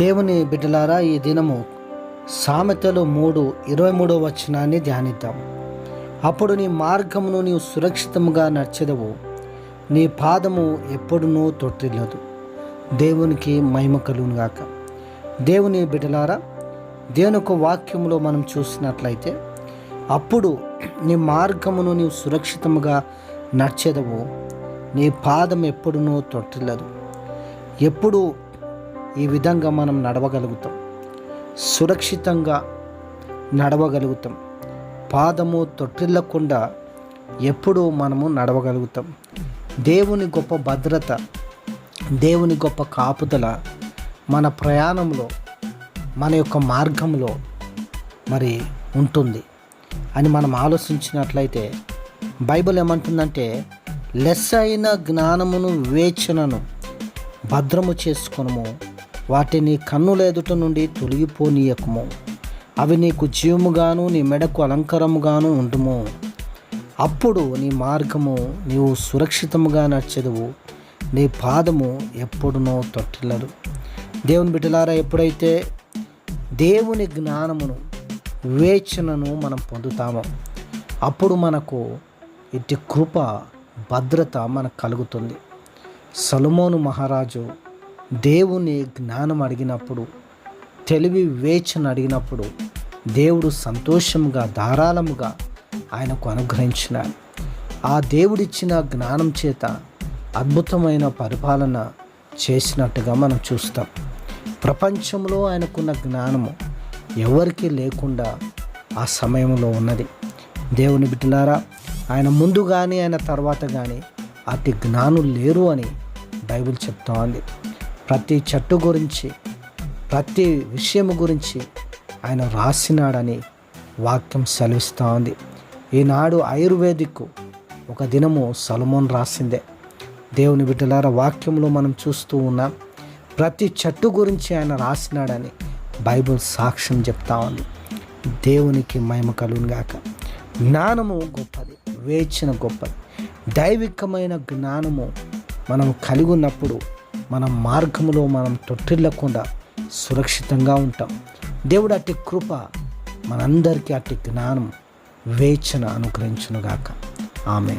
దేవుని బిడ్డలారా ఈ దినము సామెతలు మూడు ఇరవై మూడో వచనాన్ని ధ్యానిద్దాం. అప్పుడు నీ మార్గమును నీవు సురక్షితంగా నడిచెదవు. నీ పాదము ఎప్పుడునూ తొట్టిల్లదు. దేవునికి మహిమ కలుగునుగాక దేవుని బిడ్డలారా దేవుని యొక్క వాక్యంలో మనం చూసినట్లయితే అప్పుడు నీ మార్గమును నీవు సురక్షితముగా నడిచెదవు. నీ పాదం ఎప్పుడునూ తొట్టిల్లదు. ఎప్పుడు ఈ విధంగా మనం నడవగలుగుతాం. సురక్షితంగా నడవగలుగుతాం. పాదము తొట్టిల్లకుండా ఎప్పుడూ మనము నడవగలుగుతాం. దేవుని గొప్ప భద్రత దేవుని గొప్ప కాపుదల మన ప్రయాణంలో మన యొక్క మార్గంలో మరి ఉంటుంది అని మనం ఆలోచించినట్లయితే బైబిల్ ఏమంటుందంటే లెస్ అయిన జ్ఞానమును వివేచనను భద్రము చేసుకొనము వాటిని కన్నుల ఎదుట నుండి తొలగిపోనీయకము. అవి నీకు జీవముగాను నీ మెడకు అలంకారముగాను ఉండుము. అప్పుడు నీ మార్గము నీవు సురక్షితముగా నడిచెదవు. నీ పాదము ఎప్పుడునో తొట్టిల్లదు. దేవుని బిడ్డలారా ఎప్పుడైతే దేవుని జ్ఞానమును వివేచనను మనం పొందుతామో అప్పుడు మనకు ఇటు కృప భద్రత మనకు కలుగుతుంది. సలుమోను మహారాజు దేవుని జ్ఞానం అడిగినప్పుడు తెలివి వివేచన అడిగినప్పుడు దేవుడు సంతోషముగా ధారాళముగా ఆయనకు అనుగ్రహించినాడు. ఆ దేవుడిచ్చిన జ్ఞానం చేత అద్భుతమైన పరిపాలన చేసినట్టుగా మనం చూస్తాం. ప్రపంచంలో ఆయనకున్న జ్ఞానము ఎవరికీ లేకుండా ఆ సమయంలో ఉన్నది. దేవుని బిడ్డలారా ఆయన ముందు కానీ ఆయన తర్వాత కానీ అతి జ్ఞానులు లేరు అని బైబిల్ చెప్తా ఉంది ప్రతి చెట్టు గురించి ప్రతి విషయం గురించి ఆయన రాసినాడని వాక్యం సెలవిస్తూ ఉంది. ఈనాడు ఆయుర్వేదిక్ ఒక దినము సలమోన్ రాసిందే. దేవుని బిడ్డలార వాక్యంలో మనం చూస్తూ ఉన్నాం ప్రతి చెట్టు గురించి ఆయన రాసినాడని బైబిల్ సాక్ష్యం చెప్తా ఉంది. దేవునికి మహిమ కలుగుగాక జ్ఞానము గొప్పది వేచిన గొప్పది. దైవికమైన జ్ఞానము మనం కలిగి ఉన్నప్పుడు మన మార్గంలో మనం తొట్టిల్లకుండా సురక్షితంగా ఉంటాం. దేవుడు అట్టి కృప మనందరికీ అట్టి జ్ఞానం వేచన అనుగ్రహించునుగాక. ఆమె